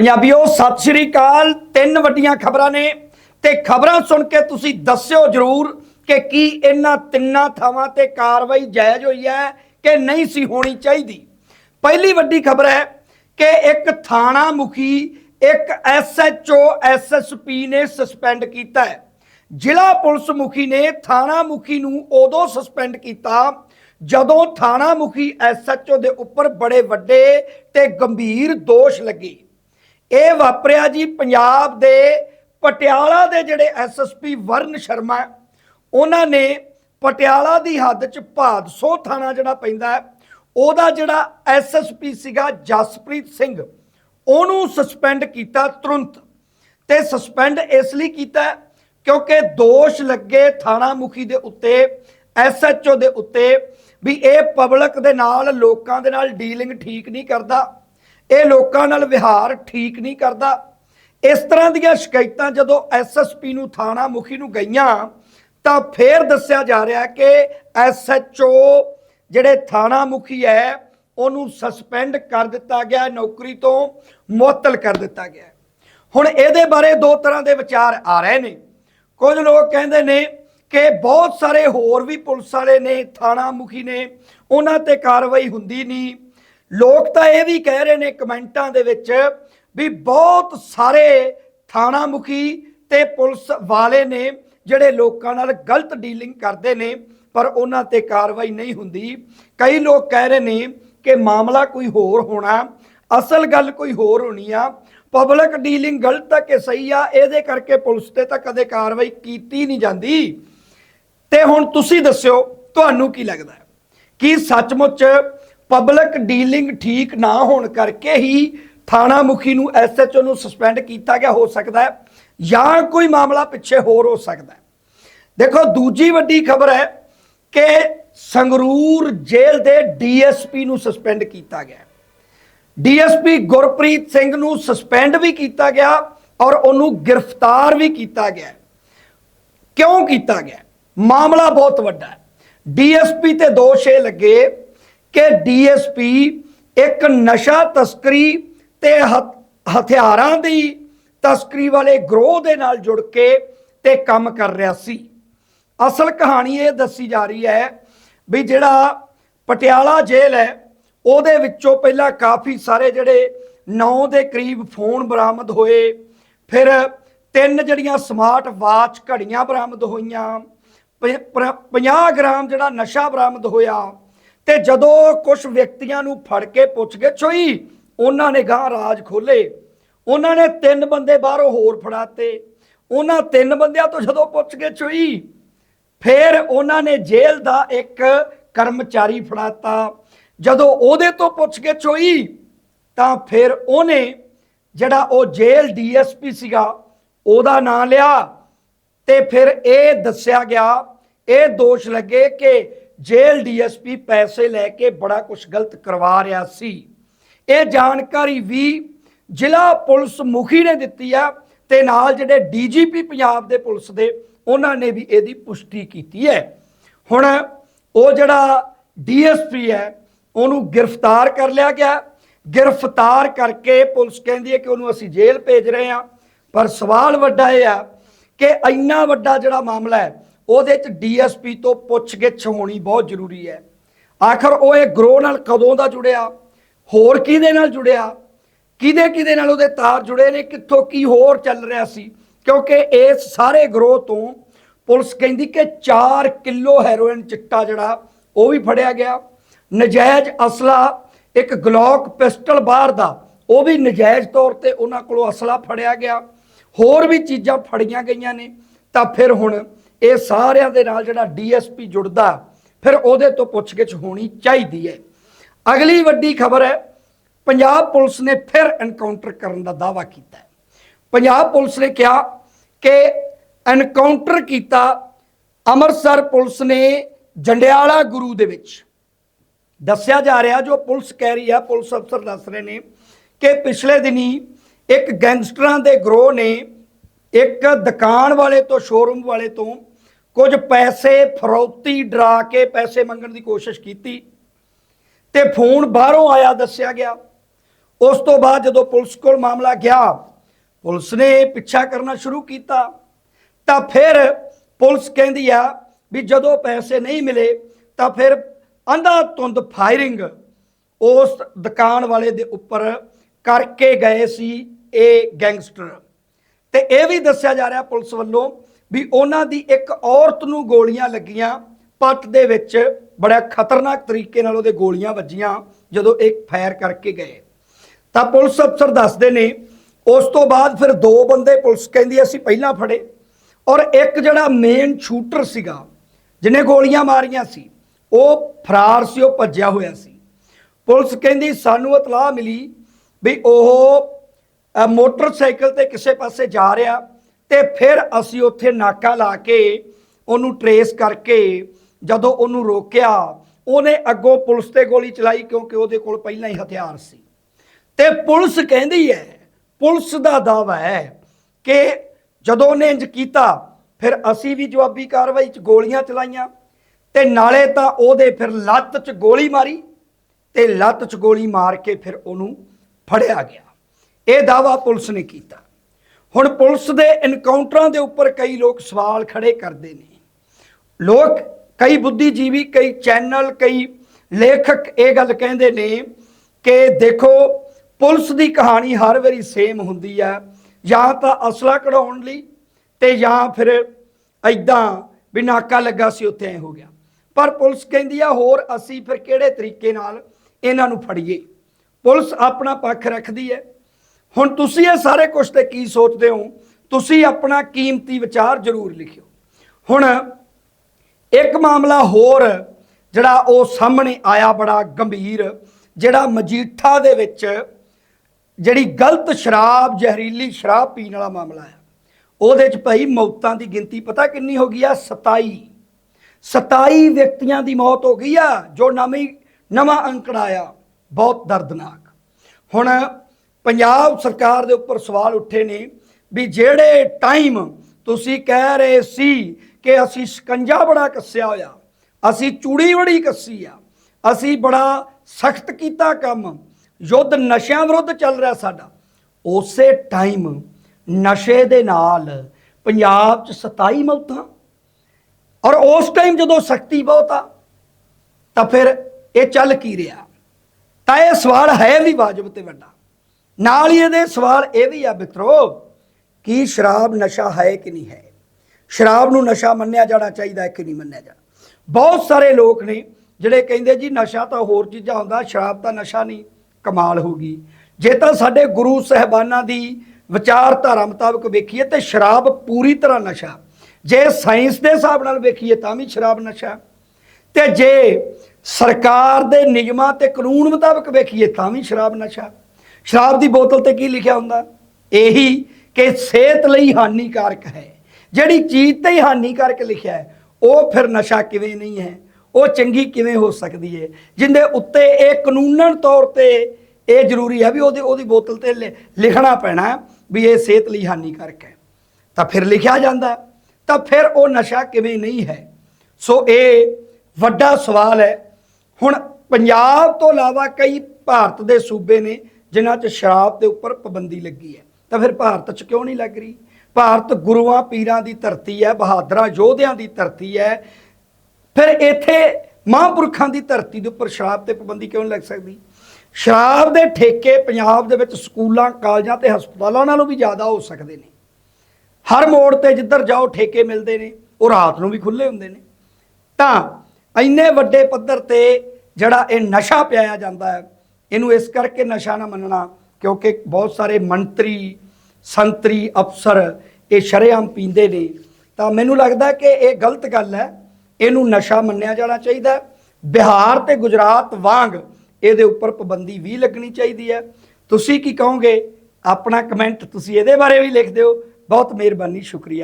ਪੰਜਾਬੀਓ, ਸਤਿ ਸ਼੍ਰੀ ਅਕਾਲ। ਤਿੰਨ ਵੱਡੀਆਂ ਖਬਰਾਂ ਨੇ ਤੇ ਖਬਰਾਂ ਸੁਣ ਕੇ ਤੁਸੀਂ ਦੱਸਿਓ ਜਰੂਰ ਕਿ ਕੀ ਇਹਨਾਂ ਤਿੰਨਾਂ ਥਾਵਾਂ ਤੇ ਕਾਰਵਾਈ ਜਾਇਜ਼ ਹੋਈ ਹੈ ਕਿ ਨਹੀਂ ਸੀ ਹੋਣੀ ਚਾਹੀਦੀ। ਪਹਿਲੀ ਵੱਡੀ ਖਬਰ ਹੈ ਕਿ ਇੱਕ ਥਾਣਾ ਮੁਖੀ, ਇੱਕ ਐਸਐਚਓ ਐਸਐਸਪੀ ਨੇ ਸਸਪੈਂਡ ਕੀਤਾ ਹੈ। ਜ਼ਿਲ੍ਹਾ ਪੁਲਿਸ ਮੁਖੀ ਨੇ ਥਾਣਾ ਮੁਖੀ ਨੂੰ ਉਦੋਂ ਸਸਪੈਂਡ ਕੀਤਾ ਜਦੋਂ ਥਾਣਾ ਮੁਖੀ ਐਸਐਚਓ ਦੇ ਉੱਪਰ ਬੜੇ ਵੱਡੇ ਤੇ ਗੰਭੀਰ ਦੋਸ਼ ਲੱਗੇ। ਇਹ ਵਾਪਰਿਆ ਜੀ ਪੰਜਾਬ ਦੇ ਪਟਿਆਲਾ ਦੇ ਜਿਹੜੇ ਐਸਐਸਪੀ ਵਰਨ ਸ਼ਰਮਾ ਉਹਨਾਂ ਨੇ ਪਟਿਆਲਾ ਦੀ ਹੱਦ ਚ ਭਾਦਸੋ ਥਾਣਾ ਜਿਹੜਾ ਪੈਂਦਾ ਹੈ, ਉਹਦਾ ਜਿਹੜਾ ਐਸਐਸਪੀ ਸੀਗਾ ਜਸਪ੍ਰੀਤ ਸਿੰਘ ਉਹਨੂੰ ਸਸਪੈਂਡ ਕੀਤਾ ਤੁਰੰਤ ਤੇ ਸਸਪੈਂਡ ਇਸ ਲਈ ਕੀਤਾ ਕਿਉਂਕਿ ਦੋਸ਼ ਲੱਗੇ ਥਾਣਾ ਮੁਖੀ ਦੇ ਉੱਤੇ ਐਸਐਚਓ ਦੇ ਉੱਤੇ ਵੀ ਇਹ ਪਬਲਿਕ ਦੇ ਨਾਲ ਲੋਕਾਂ ਦੇ ਨਾਲ ਡੀਲਿੰਗ ਠੀਕ ਨਹੀਂ ਕਰਦਾ। ਇਹ ਲੋਕਾਂ ਨਾਲ ਵਿਹਾਰ ਠੀਕ ਨਹੀਂ ਕਰਦਾ। ਇਸ ਤਰ੍ਹਾਂ ਦੀਆਂ ਸ਼ਿਕਾਇਤਾਂ ਜਦੋਂ ਐਸਐਸਪੀ ਨੂੰ, ਥਾਣਾ ਮੁਖੀ ਨੂੰ ਗਈਆਂ, ਤਾਂ ਫੇਰ ਦੱਸਿਆ ਜਾ ਰਿਹਾ ਕਿ ਐਸਐਚਓ ਜਿਹੜੇ ਥਾਣਾ ਮੁਖੀ ਹੈ, ਉਹਨੂੰ ਸਸਪੈਂਡ ਕਰ ਦਿੱਤਾ ਗਿਆ, ਨੌਕਰੀ ਤੋਂ ਮੁਅੱਤਲ ਕਰ ਦਿੱਤਾ ਗਿਆ। ਹੁਣ ਇਹਦੇ ਬਾਰੇ ਦੋ ਤਰ੍ਹਾਂ ਦੇ ਵਿਚਾਰ ਆ ਰਹੇ ਨੇ। ਕੁਝ ਲੋਕ ਕਹਿੰਦੇ ਨੇ ਕਿ ਬਹੁਤ ਸਾਰੇ ਹੋਰ ਵੀ ਪੁਲਿਸ ਵਾਲੇ ਨੇ, ਥਾਣਾ ਮੁਖੀ ਨੇ, ਉਹਨਾਂ ਤੇ ਕਾਰਵਾਈ ਹੁੰਦੀ ਨਹੀਂ। ਲੋਕ ਤਾਂ ਇਹ ਵੀ ਕਹਿ ਰਹੇ ਨੇ ਕਮੈਂਟਾਂ ਦੇ ਵਿੱਚ ਵੀ ਬਹੁਤ ਸਾਰੇ ਥਾਣਾ ਮੁਖੀ ਤੇ ਪੁਲਿਸ ਵਾਲੇ ਨੇ ਜਿਹੜੇ ਲੋਕਾਂ ਨਾਲ ਗਲਤ ਡੀਲਿੰਗ ਕਰਦੇ ਨੇ, ਪਰ ਉਹਨਾਂ ਤੇ ਕਾਰਵਾਈ ਨਹੀਂ ਹੁੰਦੀ। ਕਈ ਲੋਕ ਕਹਿ ਰਹੇ ਨੇ ਕਿ ਮਾਮਲਾ ਕੋਈ ਹੋਰ ਹੋਣਾ, ਅਸਲ ਗੱਲ ਕੋਈ ਹੋਰ ਹੋਣੀ ਆ। ਪਬਲਿਕ ਡੀਲਿੰਗ ਗਲਤ ਆ ਕਿ ਸਹੀ ਆ, ਇਹਦੇ ਕਰਕੇ ਪੁਲਿਸ ਤੇ ਤਾਂ ਕਦੇ ਕਾਰਵਾਈ ਕੀਤੀ ਨਹੀਂ ਜਾਂਦੀ। ਤੇ ਹੁਣ ਤੁਸੀਂ ਦੱਸਿਓ, ਤੁਹਾਨੂੰ ਕੀ ਲੱਗਦਾ ਹੈ? ਕੀ ਸੱਚਮੁੱਚ ਪਬਲਿਕ ਡੀਲਿੰਗ ਠੀਕ ਨਾ ਹੋਣ ਕਰਕੇ ਹੀ ਥਾਣਾ ਮੁਖੀ ਨੂੰ ਐਸਐਚਓ ਨੂੰ ਸਸਪੈਂਡ ਕੀਤਾ ਗਿਆ, ਹੋ ਸਕਦਾ ਹੈ ਜਾਂ ਕੋਈ ਮਾਮਲਾ ਪਿੱਛੇ ਹੋਰ ਹੋ ਸਕਦਾ ਹੈ। ਦੇਖੋ, ਦੂਜੀ ਵੱਡੀ ਖਬਰ ਹੈ ਕਿ ਸੰਗਰੂਰ ਜੇਲ੍ਹ ਦੇ ਡੀਐਸਪੀ ਨੂੰ ਸਸਪੈਂਡ ਕੀਤਾ ਗਿਆ ਡੀਐਸਪੀ ਗੁਰਪ੍ਰੀਤ ਸਿੰਘ ਨੂੰ ਸਸਪੈਂਡ ਵੀ ਕੀਤਾ ਗਿਆ ਔਰ ਉਹਨੂੰ ਗ੍ਰਿਫਤਾਰ ਵੀ ਕੀਤਾ ਗਿਆ ਕਿਉਂ ਕੀਤਾ ਗਿਆ ਮਾਮਲਾ ਬਹੁਤ ਵੱਡਾ ਹੈ। ਡੀਐਸਪੀ ਤੇ ਦੋਸ਼ ਇਹ ਲੱਗੇ ਕਿ ਡੀਐਸਪੀ ਇੱਕ ਨਸ਼ਾ ਤਸਕਰੀ ਤੇ ਹਥਿਆਰਾਂ ਦੀ ਤਸਕਰੀ ਵਾਲੇ ਗਰੋਹ ਦੇ ਨਾਲ ਜੁੜ ਕੇ ਤੇ ਕੰਮ ਕਰ ਰਿਹਾ ਸੀ। ਅਸਲ ਕਹਾਣੀ ਇਹ ਦੱਸੀ ਜਾ ਰਹੀ ਹੈ ਵੀ ਜਿਹੜਾ ਪਟਿਆਲਾ ਜੇਲ੍ਹ ਹੈ, ਉਹਦੇ ਵਿੱਚੋਂ ਪਹਿਲਾਂ ਕਾਫੀ ਸਾਰੇ ਜਿਹੜੇ 9 ਦੇ ਕਰੀਬ ਫੋਨ ਬਰਾਮਦ ਹੋਏ, ਫਿਰ ਤਿੰਨ ਜਿਹੜੀਆਂ ਸਮਾਰਟ ਵਾਚ ਘੜੀਆਂ ਬਰਾਮਦ ਹੋਈਆਂ 50 ਗ੍ਰਾਮ ਜਿਹੜਾ ਨਸ਼ਾ ਬਰਾਮਦ ਹੋਇਆ ਤੇ ਜਦੋਂ ਕੁਝ ਵਿਅਕਤੀਆਂ ਨੂੰ ਫੜ ਕੇ ਪੁੱਛਗਿੱਛ ਹੋਈ ਉਹਨਾਂ ਨੇ ਗਾਂ ਰਾਜ ਖੋਲੇ ਉਹਨਾਂ ਨੇ ਤਿੰਨ ਬੰਦੇ ਬਾਹਰੋਂ ਹੋਰ ਫੜਾਤੇ। ਉਹਨਾਂ ਤਿੰਨ ਬੰਦਿਆਂ ਤੋਂ ਜਦੋਂ ਪੁੱਛਗਿੱਛ ਹੋਈ ਫਿਰ ਉਹਨਾਂ ਨੇ ਜੇਲ੍ਹ ਦਾ ਇੱਕ ਕਰਮਚਾਰੀ ਫੜਾਤਾ। ਜਦੋਂ ਉਹਦੇ ਤੋਂ ਪੁੱਛਗਿੱਛ ਹੋਈ ਤਾਂ ਫਿਰ ਉਹਨੇ ਜਿਹੜਾ ਉਹ ਜੇਲ੍ਹ ਡੀਐਸਪੀ ਸੀਗਾ, ਉਹਦਾ ਨਾਂ ਲਿਆ ਤੇ ਫਿਰ ਇਹ ਦੱਸਿਆ ਗਿਆ, ਇਹ ਦੋਸ਼ ਲੱਗੇ ਕਿ ਜੇਲ੍ਹ ਡੀਐਸਪੀ ਪੈਸੇ ਲੈ ਕੇ ਬੜਾ ਕੁਝ ਗਲਤ ਕਰਵਾ ਰਿਹਾ ਸੀ। ਇਹ ਜਾਣਕਾਰੀ ਵੀ ਜ਼ਿਲ੍ਹਾ ਪੁਲਿਸ ਮੁਖੀ ਨੇ ਦਿੱਤੀ ਆ ਤੇ ਨਾਲ ਜਿਹੜੇ ਡੀਜੀਪੀ ਪੰਜਾਬ ਦੇ ਪੁਲਿਸ ਦੇ, ਉਹਨਾਂ ਨੇ ਵੀ ਇਹਦੀ ਪੁਸ਼ਟੀ ਕੀਤੀ ਹੈ। ਹੁਣ ਉਹ ਜਿਹੜਾ ਡੀਐਸਪੀ ਹੈ, ਉਹਨੂੰ ਗ੍ਰਿਫਤਾਰ ਕਰ ਲਿਆ ਗਿਆ। ਗ੍ਰਿਫਤਾਰ ਕਰਕੇ ਪੁਲਿਸ ਕਹਿੰਦੀ ਹੈ ਕਿ ਉਹਨੂੰ ਅਸੀਂ ਜੇਲ੍ਹ ਭੇਜ ਰਹੇ ਹਾਂ। ਪਰ ਸਵਾਲ ਵੱਡਾ ਇਹ ਆ ਕਿ ਇੰਨਾ ਵੱਡਾ ਜਿਹੜਾ ਮਾਮਲਾ ਹੈ ਉਹਦੇ ਚ ਡੀਐਸਪੀ ਤੋਂ ਪੁੱਛਗਿੱਛ ਹੋਣੀ ਬਹੁਤ ਜ਼ਰੂਰੀ ਹੈ। ਆਖਰ ਉਹ ਇਹ ਗਰੋਹ ਨਾਲ ਕਦੋਂ ਦਾ ਜੁੜਿਆ? ਹੋਰ ਕਿਹਦੇ ਨਾਲ ਜੁੜਿਆ? ਕਿਹਦੇ ਕਿਹਦੇ ਨਾਲ ਉਹਦੇ ਤਾਰ ਜੁੜੇ ਨੇ? ਕਿੱਥੋਂ ਕੀ ਹੋਰ ਚੱਲ ਰਿਹਾ ਸੀ? ਕਿਉਂਕਿ ਇਸ ਸਾਰੇ ਗਰੋਹ ਤੋਂ ਪੁਲਿਸ ਕਹਿੰਦੀ ਕਿ 4 ਕਿਲੋ ਹੈਰੋਇਨ ਚਿੱਟਾ ਜਿਹੜਾ, ਉਹ ਵੀ ਫੜਿਆ ਗਿਆ। ਨਜਾਇਜ਼ ਅਸਲਾ, ਇੱਕ ਗਲੌਕ ਪਿਸਟਲ ਬਾਹਰ ਦਾ, ਉਹ ਵੀ ਨਜਾਇਜ਼ ਤੌਰ ਤੇ ਉਹਨਾਂ ਕੋਲੋਂ ਅਸਲਾ ਫੜਿਆ ਗਿਆ। ਹੋਰ ਵੀ ਚੀਜ਼ਾਂ ਫੜੀਆਂ ਗਈਆਂ ਨੇ। ਤਾਂ ਫਿਰ ਹੁਣ ਇਹ ਸਾਰਿਆਂ ਦੇ ਨਾਲ ਜਿਹੜਾ ਡੀਐਸਪੀ ਜੁੜਦਾ, ਫਿਰ ਉਹਦੇ ਤੋਂ ਪੁੱਛਗਿੱਛ ਹੋਣੀ ਚਾਹੀਦੀ ਹੈ। ਅਗਲੀ ਵੱਡੀ ਖਬਰ ਹੈ, ਪੰਜਾਬ ਪੁਲਿਸ ਨੇ ਫਿਰ ਐਨਕਾਊਂਟਰ ਕਰਨ ਦਾ ਦਾਅਵਾ ਕੀਤਾ ਪੰਜਾਬ ਪੁਲਿਸ ਨੇ ਕਿਹਾ ਕਿ ਐਨਕਾਊਂਟਰ ਕੀਤਾ ਅੰਮ੍ਰਿਤਸਰ ਪੁਲਿਸ ਨੇ ਜੰਡਿਆਲਾ ਗੁਰੂ ਦੇ ਵਿੱਚ। ਦੱਸਿਆ ਜਾ ਰਿਹਾ, ਜੋ ਪੁਲਿਸ ਕਹਿ ਰਹੀ ਹੈ ਪੁਲਿਸ ਅਫਸਰ ਦੱਸ ਰਹੇ ਨੇ ਕਿ ਪਿਛਲੇ ਦਿਨੀ ਇੱਕ ਗੈਂਗਸਟਰਾਂ ਦੇ ਗਰੋਹ ਨੇ ਇੱਕ ਦੁਕਾਨ ਵਾਲੇ ਤੋਂ ਸ਼ੋਰੂਮ ਵਾਲੇ ਤੋਂ ਕੁਝ ਪੈਸੇ ਫਰੌਤੀ ਡਰਾ ਕੇ ਪੈਸੇ ਮੰਗਣ ਦੀ ਕੋਸ਼ਿਸ਼ ਕੀਤੀ ਤੇ ਫੋਨ ਬਾਹਰੋਂ ਆਇਆ, ਦੱਸਿਆ ਗਿਆ। ਉਸ ਤੋਂ ਬਾਅਦ ਜਦੋਂ ਪੁਲਿਸ ਕੋਲ ਮਾਮਲਾ ਗਿਆ, ਪੁਲਿਸ ਨੇ ਪਿੱਛਾ ਕਰਨਾ ਸ਼ੁਰੂ ਕੀਤਾ। ਤਾਂ ਫਿਰ ਪੁਲਿਸ ਕਹਿੰਦੀ ਆ ਵੀ ਜਦੋਂ ਪੈਸੇ ਨਹੀਂ ਮਿਲੇ, ਤਾਂ ਫਿਰ ਅੰਧਾ ਤੁੰਦ ਫਾਇਰਿੰਗ ਉਸ ਦੁਕਾਨ ਵਾਲੇ ਦੇ ਉੱਪਰ ਕਰਕੇ ਗਏ ਸੀ ਇਹ ਗੈਂਗਸਟਰ। ਤੇ ਇਹ ਵੀ ਦੱਸਿਆ ਜਾ ਰਿਹਾ ਪੁਲਿਸ ਵੱਲੋਂ ਵੀ ਉਹਨਾਂ ਦੀ ਇੱਕ ਔਰਤ ਨੂੰ ਗੋਲੀਆਂ ਲੱਗੀਆਂ, ਪੱਟ ਦੇ ਵਿੱਚ ਬੜਾ ਖਤਰਨਾਕ ਤਰੀਕੇ ਨਾਲ ਉਹਦੇ ਗੋਲੀਆਂ ਵੱਜੀਆਂ ਜਦੋਂ ਇੱਕ ਫਾਇਰ ਕਰਕੇ ਗਏ। ਤਾਂ ਪੁਲਿਸ ਅਫਸਰ ਦੱਸਦੇ ਨੇ, ਉਸ ਤੋਂ ਬਾਅਦ ਫਿਰ ਦੋ ਬੰਦੇ ਪੁਲਿਸ ਕਹਿੰਦੀ ਅਸੀਂ ਪਹਿਲਾਂ ਫੜੇ। ਔਰ ਇੱਕ ਜਿਹੜਾ ਮੇਨ ਸ਼ੂਟਰ ਸੀਗਾ, ਜਿਹਨੇ ਗੋਲੀਆਂ ਮਾਰੀਆਂ ਸੀ, ਉਹ ਫਰਾਰ ਸੀ, ਉਹ ਭੱਜਿਆ ਹੋਇਆ ਸੀ। ਪੁਲਿਸ ਕਹਿੰਦੀ ਸਾਨੂੰ ਇਤਲਾਹ ਮਿਲੀ ਵੀ ਉਹ ਮੋਟਰਸਾਈਕਲ ਤੇ ਕਿਸੇ ਪਾਸੇ ਜਾ ਰਿਹਾ। ਤੇ ਫਿਰ ਅਸੀਂ ਉੱਥੇ ਨਾਕਾ ਲਾ ਕੇ ਉਹਨੂੰ ਟਰੇਸ ਕਰਕੇ ਜਦੋਂ ਉਹਨੂੰ ਰੋਕਿਆ, ਉਹਨੇ ਅੱਗੋਂ ਪੁਲਿਸ ਤੇ ਗੋਲੀ ਚਲਾਈ ਕਿਉਂਕਿ ਉਹਦੇ ਕੋਲ ਪਹਿਲਾਂ ਹੀ ਹਥਿਆਰ ਸੀ। ਤੇ ਪੁਲਿਸ ਕਹਿੰਦੀ ਹੈ, ਪੁਲਿਸ ਦਾ ਦਾਵਾ ਹੈ ਕਿ ਜਦੋਂ ਉਹਨੇ ਇੰਜ ਕੀਤਾ, ਫਿਰ ਅਸੀਂ ਵੀ ਜਵਾਬੀ ਕਾਰਵਾਈ 'ਚ ਗੋਲੀਆਂ ਚਲਾਈਆਂ ਤੇ ਨਾਲੇ ਤਾਂ ਉਹਦੇ ਫਿਰ ਲੱਤ 'ਚ ਗੋਲੀ ਮਾਰੀ ਤੇ ਲੱਤ 'ਚ ਗੋਲੀ ਮਾਰ ਕੇ ਫਿਰ ਉਹਨੂੰ ਫੜਿਆ ਗਿਆ। ਇਹ ਦਾਵਾ ਪੁਲਿਸ ਨੇ ਕੀਤਾ। ਹੁਣ ਪੁਲਿਸ ਦੇ ਇਨਕਾਊਂਟਰਾਂ ਦੇ ਉੱਪਰ ਕਈ ਲੋਕ ਸਵਾਲ ਖੜੇ ਕਰਦੇ ਨੇ। ਲੋਕ ਕਈ ਬੁੱਧੀਜੀਵੀ, ਕਈ ਚੈਨਲ ਕਈ ਲੇਖਕ ਇਹ ਗੱਲ ਕਹਿੰਦੇ ਨੇ ਕਿ ਦੇਖੋ, ਪੁਲਿਸ ਦੀ ਕਹਾਣੀ ਹਰ ਵਾਰੀ ਸੇਮ ਹੁੰਦੀ ਆ। ਜਾਂ ਤਾਂ ਅਸਲਾ ਕਢਾਉਣ ਲਈ ਤੇ ਜਾਂ ਫਿਰ ਐਦਾਂ ਵੀ ਨਾਕਾ ਲੱਗਾ ਸੀ, ਉੱਥੇ ਐ ਹੋ ਗਿਆ। ਪਰ ਪੁਲਿਸ ਕਹਿੰਦੀ ਆ, ਹੋਰ ਅਸੀਂ ਫਿਰ ਕਿਹੜੇ ਤਰੀਕੇ ਨਾਲ ਇਹਨਾਂ ਨੂੰ ਫੜੀਏ? ਪੁਲਿਸ ਆਪਣਾ ਪੱਖ ਰੱਖਦੀ ਹੈ। ਹੁਣ ਤੁਸੀਂ ਇਹ ਸਾਰੇ ਕੁਝ ਤੇ ਕੀ ਸੋਚਦੇ ਹੋ? ਤੁਸੀਂ ਆਪਣਾ ਕੀਮਤੀ ਵਿਚਾਰ ਜ਼ਰੂਰ ਲਿਖਿਓ। ਹੁਣ ਇੱਕ ਮਾਮਲਾ ਹੋਰ, ਜਿਹੜਾ ਉਹ ਸਾਹਮਣੇ ਆਇਆ ਬੜਾ ਗੰਭੀਰ, ਜਿਹੜਾ ਮਜੀਠਾ ਦੇ ਵਿੱਚ ਜਿਹੜੀ ਗਲਤ ਸ਼ਰਾਬ, ਜ਼ਹਿਰੀਲੀ ਸ਼ਰਾਬ ਪੀਣ ਵਾਲਾ ਮਾਮਲਾ ਹੈ ਉਹਦੇ ਚ ਭਾਈ ਮੌਤਾਂ ਦੀ ਗਿਣਤੀ ਪਤਾ ਕਿੰਨੀ ਹੋ ਗਈ ਆ? 27 27 ਵਿਅਕਤੀਆਂ ਦੀ ਮੌਤ ਹੋ ਗਈ ਆ, ਜੋ ਨਵੀਂ, ਨਵਾਂ ਅੰਕੜਾ ਆਇਆ ਬਹੁਤ ਦਰਦਨਾਕ। ਹੁਣ ਪੰਜਾਬ ਸਰਕਾਰ ਦੇ ਉੱਪਰ ਸਵਾਲ ਉੱਠੇ ਨੇ ਵੀ ਜਿਹੜੇ ਟਾਈਮ ਤੁਸੀਂ ਕਹਿ ਰਹੇ ਸੀ ਕਿ ਅਸੀਂ ਸ਼ਿਕੰਜਾ ਬੜਾ ਕੱਸਿਆ ਹੋਇਆ, ਅਸੀਂ ਚੂੜੀ ਬੜੀ ਕੱਸੀ ਆ, ਅਸੀਂ ਬੜਾ ਸਖਤ ਕੀਤਾ ਕੰਮ, ਯੁੱਧ ਨਸ਼ਿਆਂ ਵਿਰੁੱਧ ਚੱਲ ਰਿਹਾ ਸਾਡਾ, ਉਸੇ ਟਾਈਮ ਨਸ਼ੇ ਦੇ ਨਾਲ ਪੰਜਾਬ 'ਚ 27 ਮੌਤਾਂ ਔਰ ਉਸ ਟਾਈਮ ਜਦੋਂ ਸ਼ਕਤੀ ਬਹੁਤ ਆ, ਤਾਂ ਫਿਰ ਇਹ ਚੱਲ ਕੀ ਰਿਹਾ? ਤਾਂ ਇਹ ਸਵਾਲ ਹੈ ਵੀ ਵਾਜਬ ਤੇ ਵੱਡਾ। ਨਾਲ ਹੀ ਇਹਦੇ ਸਵਾਲ ਇਹ ਵੀ ਆ ਮਿੱਤਰੋ ਕਿ ਸ਼ਰਾਬ ਨਸ਼ਾ ਹੈ ਕਿ ਨਹੀਂ ਹੈ? ਸ਼ਰਾਬ ਨੂੰ ਨਸ਼ਾ ਮੰਨਿਆ ਜਾਣਾ ਚਾਹੀਦਾ ਹੈ ਕਿ ਨਹੀਂ ਮੰਨਿਆ ਜਾਣਾ? ਬਹੁਤ ਸਾਰੇ ਲੋਕ ਨੇ ਜਿਹੜੇ ਕਹਿੰਦੇ ਜੀ ਨਸ਼ਾ ਤਾਂ ਹੋਰ ਚੀਜ਼ਾਂ ਹੁੰਦਾ, ਸ਼ਰਾਬ ਤਾਂ ਨਸ਼ਾ ਨਹੀਂ, ਕਮਾਲ ਹੋ ਗਈ। ਜੇ ਤਾਂ ਸਾਡੇ ਗੁਰੂ ਸਹਿਬਾਨਾਂ ਦੀ ਵਿਚਾਰਧਾਰਾ ਮੁਤਾਬਕ ਵੇਖੀਏ ਤੇ ਸ਼ਰਾਬ ਪੂਰੀ ਤਰ੍ਹਾਂ ਨਸ਼ਾ। ਜੇ ਸਾਇੰਸ ਦੇ ਹਿਸਾਬ ਨਾਲ ਵੇਖੀਏ ਤਾਂ ਵੀ ਸ਼ਰਾਬ ਨਸ਼ਾ। ਤੇ ਜੇ ਸਰਕਾਰ ਦੇ ਨਿਯਮਾਂ ਤੇ ਕਾਨੂੰਨ ਮੁਤਾਬਕ ਵੇਖੀਏ ਤਾਂ ਵੀ ਸ਼ਰਾਬ ਨਸ਼ਾ। ਸ਼ਰਾਬ ਦੀ ਬੋਤਲ ਤੇ ਕੀ ਲਿਖਿਆ ਹੁੰਦਾ? ਇਹੀ ਕਿ ਸਿਹਤ ਲਈ ਹਾਨੀਕਾਰਕ ਹੈ। ਜਿਹੜੀ ਚੀਜ਼ ਤੇ ਹੀ ਹਾਨੀਕਾਰਕ ਲਿਖਿਆ ਹੈ, ਉਹ ਫਿਰ ਨਸ਼ਾ ਕਿਵੇਂ ਨਹੀਂ ਹੈ? ਉਹ ਚੰਗੀ ਕਿਵੇਂ ਹੋ ਸਕਦੀ ਹੈ? ਜਿੰਦੇ ਉੱਤੇ ਇਹ ਕਾਨੂੰਨਨ ਤੌਰ ਤੇ ਇਹ ਜ਼ਰੂਰੀ ਹੈ ਵੀ ਉਹਦੇ ਉਹਦੀ ਬੋਤਲ ਤੇ ਲਿ- ਲਿਖਣਾ ਪੈਣਾ ਵੀ ਇਹ ਸਿਹਤ ਲਈ ਹਾਨੀਕਾਰਕ ਹੈ। ਤਾਂ ਫਿਰ ਲਿਖਿਆ ਜਾਂਦਾ ਤਾਂ ਫਿਰ ਉਹ ਨਸ਼ਾ ਕਿਵੇਂ ਨਹੀਂ ਹੈ? ਸੋ ਇਹ ਵੱਡਾ ਸਵਾਲ ਹੈ। ਹੁਣ ਪੰਜਾਬ ਤੋਂ ਇਲਾਵਾ ਕਈ ਭਾਰਤ ਦੇ ਸੂਬੇ ਨੇ ਜਿਨ੍ਹਾਂ 'ਚ ਸ਼ਰਾਬ ਦੇ ਉੱਪਰ ਪਾਬੰਦੀ ਲੱਗੀ ਹੈ। ਤਾਂ ਫਿਰ ਭਾਰਤ 'ਚ ਕਿਉਂ ਨਹੀਂ ਲੱਗ ਰਹੀ? ਭਾਰਤ ਗੁਰੂਆਂ ਪੀਰਾਂ ਦੀ ਧਰਤੀ ਹੈ, ਬਹਾਦਰਾਂ ਯੋਧਿਆਂ ਦੀ ਧਰਤੀ ਹੈ। ਫਿਰ ਇੱਥੇ ਮਹਾਂਪੁਰਖਾਂ ਦੀ ਧਰਤੀ ਦੇ ਉੱਪਰ ਸ਼ਰਾਬ ਤੇ ਪਾਬੰਦੀ ਕਿਉਂ ਨਹੀਂ ਲੱਗ ਸਕਦੀ? ਸ਼ਰਾਬ ਦੇ ਠੇਕੇ ਪੰਜਾਬ ਦੇ ਵਿੱਚ ਸਕੂਲਾਂ, ਕਾਲਜਾਂ ਤੇ ਹਸਪਤਾਲਾਂ ਨਾਲੋਂ ਵੀ ਜ਼ਿਆਦਾ ਹੋ ਸਕਦੇ ਨੇ। ਹਰ ਮੋੜ ਤੇ ਜਿੱਧਰ ਜਾਓ ਠੇਕੇ ਮਿਲਦੇ ਨੇ, ਉਹ ਰਾਤ ਨੂੰ ਵੀ ਖੁੱਲੇ ਹੁੰਦੇ ਨੇ। ਤਾਂ ਇੰਨੇ ਵੱਡੇ ਪੱਧਰ ਤੇ ਜਿਹੜਾ ਇਹ ਨਸ਼ਾ ਪਿਆਇਆ ਜਾਂਦਾ ਹੈ ਇਹਨੂੰ ਇਸ ਕਰਕੇ ਨਸ਼ਾ ਨਾ ਮੰਨਣਾ, ਕਿਉਂਕਿ ਬਹੁਤ ਸਾਰੇ ਮੰਤਰੀ, ਸੰਤਰੀ, ਅਫਸਰ ਇਹ ਸ਼ਰੇਆਮ ਪੀਂਦੇ ਨੇ। ਤਾਂ ਮੈਨੂੰ ਲੱਗਦਾ ਕਿ ਇਹ ਗਲਤ ਗੱਲ ਹੈ। ਇਹਨੂੰ ਨਸ਼ਾ ਮੰਨਿਆ ਜਾਣਾ ਚਾਹੀਦਾ ਬਿਹਾਰ ਤੇ ਗੁਜਰਾਤ ਵਾਂਗ ਇਹਦੇ ਉੱਪਰ ਪਾਬੰਦੀ ਵੀ ਲੱਗਣੀ ਚਾਹੀਦੀ ਹੈ। ਤੁਸੀਂ ਕੀ ਕਹੋਗੇ? ਆਪਣਾ ਕਮੈਂਟ ਤੁਸੀਂ ਇਹਦੇ ਬਾਰੇ ਵੀ ਲਿਖ ਦਿਓ। ਬਹੁਤ ਮਿਹਰਬਾਨੀ, ਸ਼ੁਕਰੀਆ।